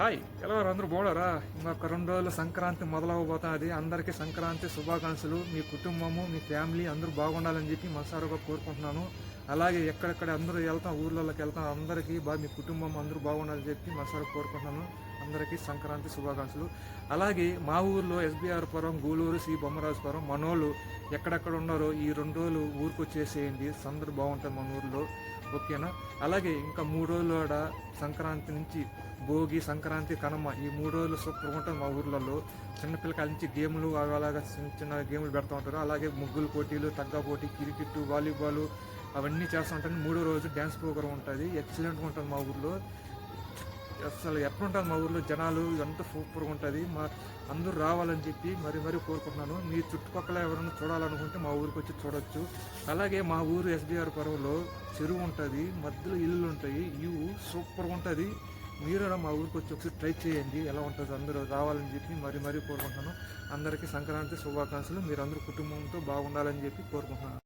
Hi ఎలా ఉన్నారు అందరూ బాగున్నారా? ఇంకొక రెండు రోజుల సంక్రాంతి మొదలవబోతుంది అందరికీ సంక్రాంతి శుభాకాంక్షలు. మీ కుటుంబము మీ ఫ్యామిలీ అందరూ బాగుండాలని చెప్పి మనసారుగా కోరుకుంటున్నాను. అలాగే ఎక్కడెక్కడ అందరూ వెళ్తాం ఊర్లలోకి వెళ్తాం అందరికీ బాగా మీ కుటుంబం అందరూ బాగుండాలని చెప్పి మనసారుగా కోరుకుంటున్నాను. అందరికీ సంక్రాంతి శుభాకాంక్షలు. అలాగే మా ఊర్లో ఎస్బీఆర్ పురం గూలూరు శ్రీ బొమ్మరాజపురం మనోళ్ళు ఎక్కడెక్కడ ఉన్నారో ఈ రెండు రోజులు ఊరికి వచ్చేసేయండి సందరు బాగుంటుంది మన ఊర్లో. ఓకేనా? అలాగే ఇంకా మూడు రోజులు కూడా సంక్రాంతి నుంచి భోగి సంక్రాంతి కనుమ ఈ మూడు రోజులు సూపర్ ఉంటుంది మా ఊర్లలో. చిన్నపిల్లకాయల నుంచి గేమ్లు అలాగా చిన్న చిన్న గేమ్లు పెడతా ఉంటారు. అలాగే ముగ్గులు పోటీలు తగ్గ పోటీ క్రికెట్ వాలీబాల్ అవన్నీ చేస్తూ ఉంటాను మూడో రోజు డ్యాన్స్ ప్రోగ్రామ్ ఉంటుంది. ఎక్సలెంట్గా ఉంటుంది మా ఊర్లో. అసలు ఎట్లుంటుంది మా ఊర్లో జనాలు? ఇదంతా సూపర్గా ఉంటుంది. మా అందరూ రావాలని చెప్పి మరి మరీ కోరుకుంటున్నాను. మీ చుట్టుపక్కల ఎవరైనా చూడాలనుకుంటే మా ఊరికి వచ్చి చూడొచ్చు. అలాగే మా ఊరు ఎస్బీఆర్ పరువులో చెరువు ఉంటుంది. మధ్యలో ఇల్లు ఉంటాయి. ఇవి సూపర్గా ఉంటుంది. మీరు కూడా మా ఊరికి వచ్చి ఒకసారి ట్రై చేయండి. ఎలా ఉంటుంది? అందరూ రావాలని చెప్పి మరి మరీ కోరుకుంటున్నాను. అందరికీ సంక్రాంతి శుభాకాంక్షలు. మీరు అందరూ కుటుంబంతో బాగుండాలని చెప్పి కోరుకుంటున్నాను.